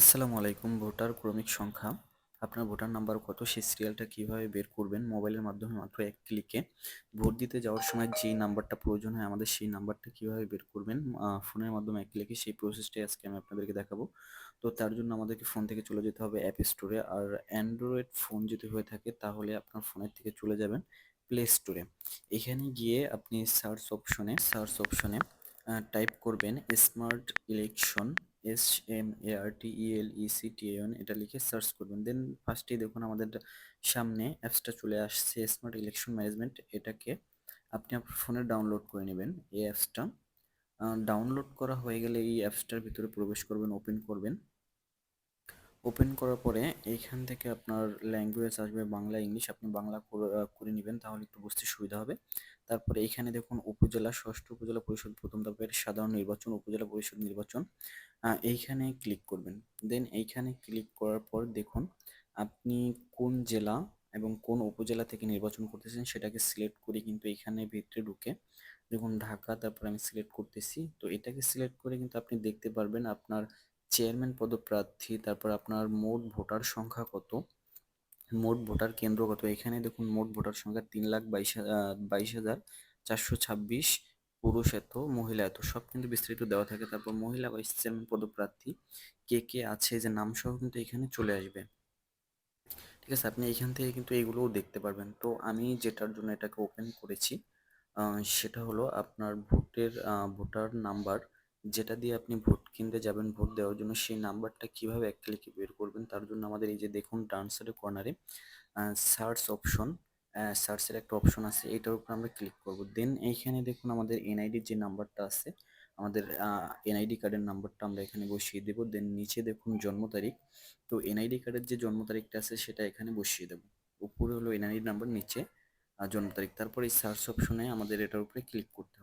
আসসালামু আলাইকুম, ভোটার ক্রমিক সংখ্যা। আপনার ভোটার নাম্বার কত? সেই সিরিয়ালটা কীভাবে বের করবেন? মোবাইলের মাধ্যমে মাত্র এক ক্লিকে ভোট দিতে যাওয়ার সময় যেই নাম্বারটা প্রয়োজন হয় আমাদের সেই নাম্বারটা কীভাবে বের করবেন? ফোনের মাধ্যমে এক ক্লিকে সেই প্রসেসটাই আজকে আমি আপনাদেরকে দেখাবো। তো তার জন্য আমাদেরকে ফোন থেকে চলে যেতে হবে অ্যাপ স্টোরে আর অ্যান্ড্রয়েড ফোন যদি হয়ে থাকে, তাহলে আপনার ফোনের থেকে চলে যাবেন প্লে স্টোরে এখানে গিয়ে আপনি সার্চ অপশনে সার্চ অপশনে টাইপ করবেন smart election S M A R T E L E C T N এটা লিখে সার্চ করবেন। দেন ফার্স্টেই দেখুন আমাদের সামনে অ্যাপসটা চলে আসছে স্মার্ট ইলেকশন ম্যানেজমেন্ট এটাকে আপনি আপনার ফোনে ডাউনলোড করে নেবেন এই অ্যাপসটা ডাউনলোড করা হয়ে গেলে এই অ্যাপসটার ভিতরে প্রবেশ করবেন ওপেন করবেন। ওপেন করার পরে এইখান থেকে আপনার ল্যাঙ্গুয়েজ আসবে বাংলা ইংলিশ আপনি বাংলা করে নেবেন, তাহলে একটু বুঝতে সুবিধা হবে। তারপরে এইখানে দেখুন উপজেলা, ষষ্ঠ উপজেলা পরিষদ, প্রথম ধাপের সাধারণ নির্বাচন, উপজেলা পরিষদ নির্বাচন এইখানে ক্লিক করবেন। দেন এইখানে ক্লিক করার পর দেখুন আপনি কোন জেলা এবং কোন উপজেলা থেকে নির্বাচন করতেছেন সেটাকে সিলেক্ট করে কিন্তু এখানে ভিতরে ঢুকে দেখুন ঢাকা, তারপর আমি সিলেক্ট করতেছি। তো এটাকে সিলেক্ট করে কিন্তু আপনি দেখতে পারবেন আপনার চেয়ারম্যান পদপ্রার্থী, তারপর আপনার মোট ভোটার সংখ্যা কত? মোট ভোটার কেন্দ্র কত? এখানে দেখুন, মোট ভোটার সংখ্যা তিন লাখ বাইশ বাইশ হাজার চারশো ছাব্বিশ পুরুষ এত, মহিলা এত। সব কিন্তু বিস্তারিত দেওয়া থাকে। তারপর মহিলা ভাইস চেয়ারম্যান পদপ্রার্থী কে কে আছে, যে নাম সহ কিন্তু এখানে চলে আসবে। ঠিক আছে, আপনি এখান থেকে কিন্তু এইগুলোও দেখতে পারবেন। তো আমি যেটার জন্য এটাকে ওপেন করেছি সেটা হলো আপনার ভোটের ভোটার নাম্বার যেটা দিয়ে আপনি ভোট কিনতে যাবেন ভোট দেওয়ার জন্য সেই নাম্বারটা কীভাবে এক ক্লিকে বের করবেন, তার জন্য আমাদের এই যে দেখুন ডান সাইডে কর্নারে সার্চ অপশন সার্চের একটা অপশন আছে, এটার উপর আমরা ক্লিক করব। দেন এইখানে দেখুন আমাদের এনআইডির যে নাম্বারটা আছে, আমাদের এনআইডি কার্ডের নাম্বারটা আমরা এখানে বসিয়ে দেব। দেন নিচে দেখুন জন্ম তারিখ, তো এনআইডি কার্ডের যে জন্ম তারিখটা আছে, সেটা এখানে বসিয়ে দেব। উপরে হলো এনআইডি নাম্বার নিচে জন্ম তারিখ। তারপর এই সার্চ অপশনে আমাদের এটার উপরে ক্লিক করতে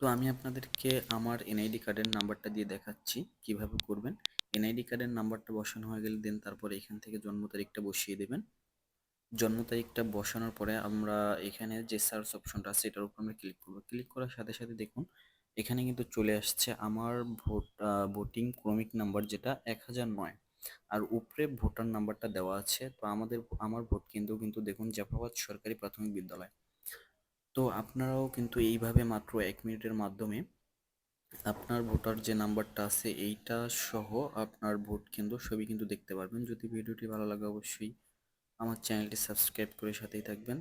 তো আমি আপনাদেরকে আমার এনআইডি কার্ডের নাম্বারটা দিয়ে দেখাচ্ছি, কীভাবে করবেন। এনআইডি কার্ডের নাম্বারটা বসানো হয়ে গেলে দেন তারপরে এখান থেকে জন্ম তারিখটা বসিয়ে দেবেন। জন্ম তারিখটা বসানোর পরে আমরা এখানে যে সার্চ অপশনটা আছে এটার উপর আমরা ক্লিক করব। ক্লিক করার সাথে সাথে দেখুন, এখানে কিন্তু চলে আসছে আমার ভোট ভোটিং ক্রমিক নাম্বার যেটা এক হাজার নয়। আর উপরে ভোটার নাম্বারটা দেওয়া আছে। তো আমাদের, আমার ভোট কেন্দ্র কিন্তু দেখুন জাফাবাদ সরকারি প্রাথমিক বিদ্যালয়। তো আপনারাও কিন্তু এইভাবে মাত্র এক মিনিটের মাধ্যমে আপনার ভোটার যে নাম্বারটা আছে এইটা সহ আপনার ভোট কেন্দ্র সবই কিন্তু দেখতে পারবেন। যদি ভিডিওটি ভালো লাগে অবশ্যই আমার চ্যানেলটি সাবস্ক্রাইব করে সাথেই থাকবেন।